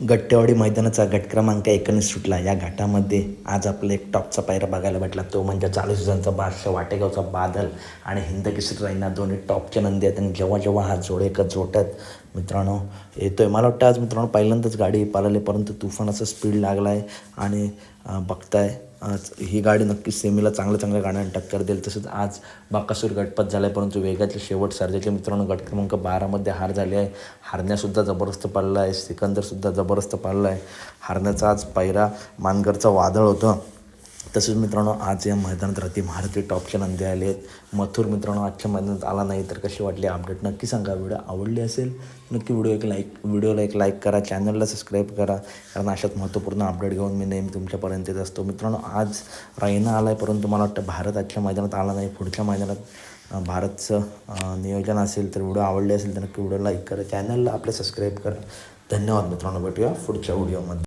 गट्टेवाडी मैदानाचा गट क्रमांक एकोणीस सुटला. या घाटामध्ये आज आपला एक टॉपचा पायरा बघायला भेटला. तो म्हणजे चाळीस सीझनचा बादशाह वाटेगावचा बादल आणि हिंद केसरी रायना दोन्ही टॉपचे नंदी आहेत. आणि जेव्हा जेव्हा हा जोड एकच जोटत मित्रांनो येतोय. मला वाटतं आज मित्रांनो पहिल्यांदाच गाडी पाळली परंतु तुफानाचा स्पीड लागला आहे आणि बघताय. आज ही गाडी नक्कीच सेमीला चांगल्या चांगल्या गाड्यांना टक्कर देईल. तसंच आज बाकासूर गटपत झाला आहे परंतु वेगातले शेवट सर्जाचे मित्रांनो गट क्रमांक बारामध्ये हार झाली आहे. हारण्यासुद्धा जबरदस्त पाळला आहे सिकंदरसुद्धा जबरदस्त पाळला आहे हारण्याचा आज पायरा मानगरचा वादळ होतं. तसेच मित्रांनो आज या मैदानात राहते भारतीय टॉपच्या नंदी आले आहेत मथुर मित्रांनो आजच्या मैदानात आला नाही तर कशी वाटली अपडेट नक्की सांगा. व्हिडिओ आवडली असेल नक्की व्हिडिओ एक लाईक व्हिडिओला एक लाईक करा चॅनलला सबस्क्राईब करा कारण अशात महत्त्वपूर्ण अपडेट घेऊन मी नेहमी तुमच्यापर्यंत येत असतो. मित्रांनो आज रायना आला आहे परंतु मला वाटतं भारत आजच्या मैदानात आला नाही. पुढच्या मैदानात भारतचं नियोजन असेल तर व्हिडिओ आवडले असेल तर नक्की व्हिडिओ लाईक करा चॅनलला आपलं सबस्क्राईब करा. धन्यवाद मित्रांनो भेटूया पुढच्या व्हिडिओमध्ये